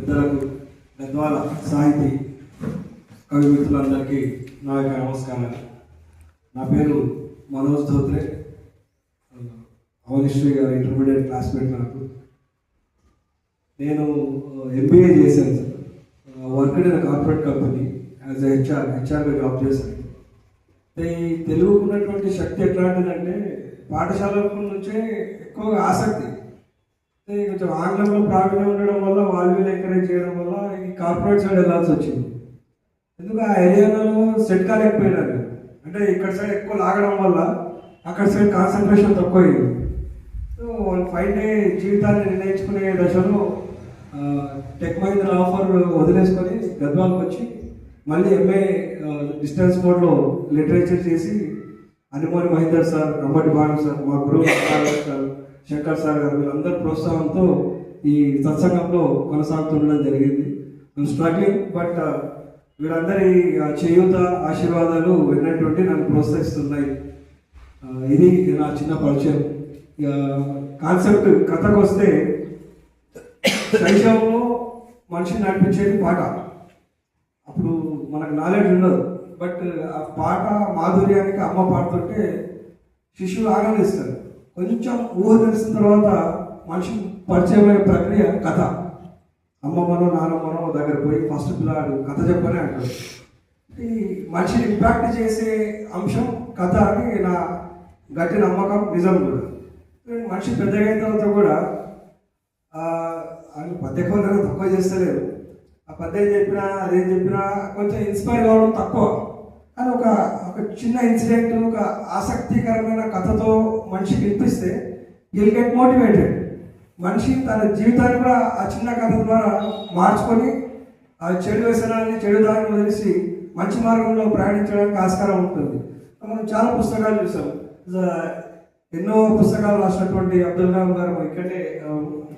పెద్దలకు గద్వాల సాహితీ కవి మిత్రులందరికీ నా యొక్క నమస్కారాలు. నా పేరు మనోజ్ ధోత్రే. అవనిశ్రీ గారు ఇంటర్మీడియట్ క్లాస్మేట్ నాకు. నేను ఎంబీఏ చేశాను. Sir work in corporate company as HR హెచ్ఆర్గా job చేశాను. తెలుగుకున్నటువంటి శక్తి ఎట్లాంటిదంటే పాఠశాల నుంచే ఎక్కువగా ఆసక్తి. కొంచెం ఆంగ్లంలో ప్రావీణ్యం ఉండడం వల్ల వాళ్ళు ఎంకరేజ్ చేయడం వల్ల ఈ కార్పొరేట్ సైడ్ వెళ్ళాల్సి వచ్చింది. ఎందుకు ఆ ఏరియాలో సెట్ కాలేకపోయినారు? అంటే ఇక్కడ సైడ్ ఎక్కువ లాగడం వల్ల అక్కడ సైడ్ కాన్సన్ట్రేషన్ తక్కువ అయింది సో వాళ్ళు ఫైవ్ డే జీవితాన్ని నిర్ణయించుకునే దశలో టెక్ మహీంద్ర ఆఫర్ వదిలేసుకొని గద్వాలకు వచ్చి మళ్ళీ ఎంఏ డిస్టెన్స్ మోడ్లో లిటరేచర్ చేసి అనుమోని మహేందర్ సార్ రంబటి భాను సార్ మా గురువు సార్ శంకర్ సార్ గారు వీళ్ళందరి ప్రోత్సాహంతో ఈ సత్సంగంలో కొనసాగుతుండడం జరిగింది. స్ట్రగ్లింగ్ బట్ uh, వీళ్ళందరి చేయూత ఆశీర్వాదాలు విన్నటువంటి నన్ను ప్రోత్సహిస్తున్నాయి. ఇది నా చిన్న పరిచయం. కాన్సెప్ట్ కథకు వస్తే శైశవంలో మనిషిని నడిపించేది పాట. అప్పుడు మనకు నాలెడ్జ్ ఉండదు. బట్ ఆ పాట మాధుర్యానికి అమ్మ పాడుతుంటే శిశువు ఆనందిస్తారు. కొంచెం ఊహ తెలిసిన తర్వాత మనిషి పరిచయం ప్రక్రియ కథ. అమ్మమ్మనో నానమ్మనో దగ్గర పోయి ఫస్ట్ పిల్లాడు కథ చెప్పనే అంటాడు. ఈ మనిషిని ఇంపాక్ట్ చేసే అంశం కథ అని నా గట్టి నమ్మకం నిజం కూడా. మనిషి పెద్దగా అయిన తర్వాత కూడా ఆయన పద్య కొందరు తక్కువ చేస్తలేదు ఆ పద్యం చెప్పినా అదేం చెప్పినా కొంచెం ఇన్స్పైర్ కావడం తక్కువ. అని ఒక ఒక చిన్న ఇన్సిడెంట్ ఒక ఆసక్తికరమైన కథతో మనిషి వినిపిస్తే విల్ గెట్ మోటివేటెడ్. మనిషి తన జీవితాన్ని కూడా ఆ చిన్న కథ ద్వారా మార్చుకొని ఆ చెడు వ్యసనాన్ని చెడు దారిని వదిలేసి మంచి మార్గంలో ప్రయాణించడానికి ఆస్కారం ఉంటుంది. మనం చాలా పుస్తకాలు చూసాం. ఎన్నో పుస్తకాలు రాసినటువంటి అబ్దుల్ కలాం గారు ఇక్కడే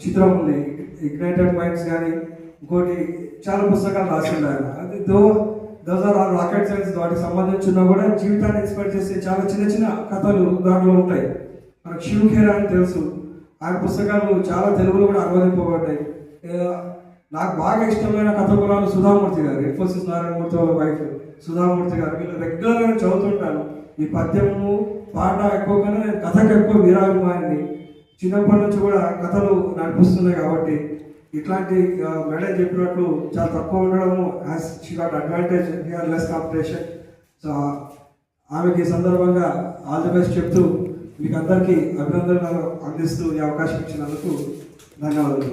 చిత్రం ఉంది. ఇగ్నైటెడ్ మైండ్స్ కానీ ఇంకోటి చాలా పుస్తకాలు రాసిండారు అది దో those are all rocket science వాటికి సంబంధించిన కూడా జీవితాన్ని ఇన్స్పైర్ చేసే చాలా చిన్న చిన్న కథలు దాంట్లో ఉంటాయి. మనకు శివ్ ఖేరా అని తెలుసు. ఆయన పుస్తకాలు చాలా తెలుగులో కూడా అనువదింపబడ్డాయి. నాకు బాగా ఇష్టమైన కథకురాలు సుధామూర్తి గారు ఇన్ఫోసిస్ నారాయణమూర్తి వాళ్ళ వైఫ్ సుధామూర్తి గారు. వీళ్ళు రెగ్యులర్గా చదువుతుంటాను ఈ పద్యము పాట ఎక్కువగానే నేను కథకు ఎక్కువ వీరాభిమానిని. చిన్నప్పటి నుంచి కూడా కథలు నడిపిస్తున్నాయి కాబట్టి ఇట్లాంటి మేడం చెప్పినట్లు చాలా తక్కువ ఉండడము as she got advantage here less competition so ఆమెకి సందర్భంగా ఆల్ ది బెస్ట్ చెప్తూ మీకు అందరికీ అభినందనలు అందిస్తూ ఈ అవకాశం ఇచ్చినందుకు ధన్యవాదాలు